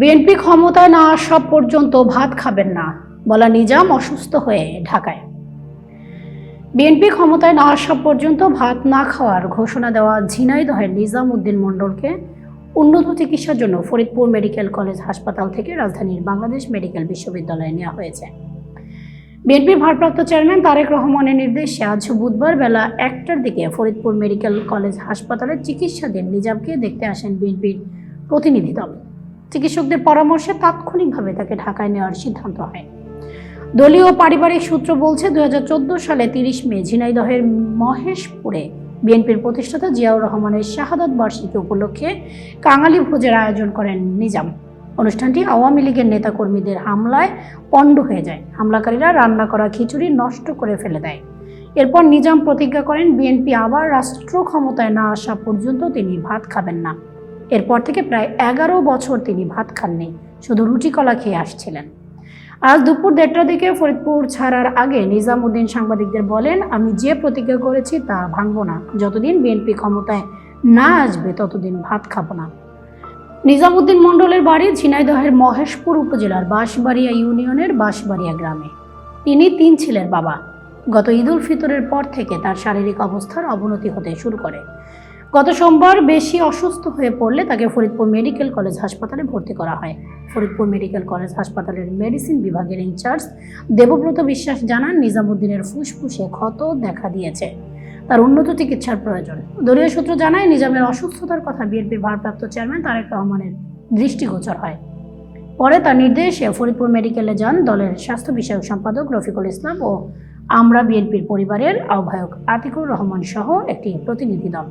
BNP ক্ষমতায় না আসা পর্যন্ত ভাত খাবেন না, বলা নিজাম অসুস্থ হয়ে ঢাকায়। বিএনপি ক্ষমতায় না আসা পর্যন্ত ভাত না খাওয়ার ঘোষণা দেওয়া ঝিনাইদহের নিজাম উদ্দিন মণ্ডলকে উন্নত চিকিৎসার জন্য ফরিদপুর মেডিকেল কলেজ হাসপাতাল থেকে রাজধানীর বাংলাদেশ মেডিকেল বিশ্ববিদ্যালয়ে নেওয়া হয়েছে। বিএনপির ভারপ্রাপ্ত চেয়ারম্যান তারেক রহমানের নির্দেশে আজ বুধবার বেলা একটার দিকে ফরিদপুর মেডিকেল কলেজ হাসপাতালে চিকিৎসাধীন নিজামকে দেখতে আসেন বিএনপির প্রতিনিধি দল। চিকিৎসকদের পরামর্শে তাৎক্ষণিকভাবে তাকে ঢাকায় নেওয়ার সিদ্ধান্ত হয়। দলীয় পারিবারিক সূত্র বলছে, দুই হাজার চোদ্দ সালে তিরিশ মে ঝিনাইদহের মহেশপুরে বিএনপির প্রতিষ্ঠাতা জিয়াউর রহমানের শাহাদত বার্ষিকী উপলক্ষে কাঙালি ভোজের আয়োজন করেন নিজাম। অনুষ্ঠানটি আওয়ামী লীগের নেতাকর্মীদের হামলায় পণ্ড হয়ে যায়। হামলাকারীরা রান্না করা খিচুড়ি নষ্ট করে ফেলে দেয়। এরপর নিজাম প্রতিজ্ঞা করেন, বিএনপি আবার রাষ্ট্র ক্ষমতায় না আসা পর্যন্ত তিনি ভাত খাবেন না। এরপর থেকে প্রায় এগারো বছর তিনি ভাত খাননি, শুধু রুটি কলা খেয়ে আসছিলেন। আজ দুপুর দেড়টার দিকে ফরিদপুর ছাড়ার আগে নিজামুদ্দিন সাংবাদিকদের বলেন, আমি যে প্রতিজ্ঞা করেছি তা ভাঙব না। যতদিন বিএনপি ক্ষমতায় না আসবে, ততদিন ভাত খাব না। নিজামুদ্দিন মণ্ডলের বাড়ি ঝিনাইদহের মহেশপুর উপজেলার বাঁশবাড়িয়া ইউনিয়নের বাঁশবাড়িয়া গ্রামে। তিনি তিন ছেলের বাবা। গত ঈদুল ফিতরের পর থেকে তার শারীরিক অবস্থার অবনতি হতে শুরু করে। গত সোমবার বেশি অসুস্থ হয়ে পড়লে তাকে ফরিদপুর মেডিকেল কলেজ হাসপাতালে ভর্তি করা হয়। ফরিদপুর মেডিকেল কলেজ হাসপাতালের মেডিসিন বিভাগের ইনচার্জ দেবব্রত বিশ্বাস জানান, নিজামুদ্দিনের ফুসফুসে ক্ষত দেখা দিয়েছে। তার উন্নত চিকিৎসার প্রয়োজন। দলীয় সূত্র জানায়, নিজামের অসুস্থতার কথা বিএনপির ভারপ্রাপ্ত চেয়ারম্যান তারেক রহমানের দৃষ্টিগোচর হয়। পরে তার নির্দেশে ফরিদপুর মেডিকেলে যান দলের স্বাস্থ্য বিষয়ক সম্পাদক রফিকুল ইসলাম ও আমরা বিএনপির পরিবারের আহ্বায়ক আতিকুর রহমান সহ একটি প্রতিনিধি দল।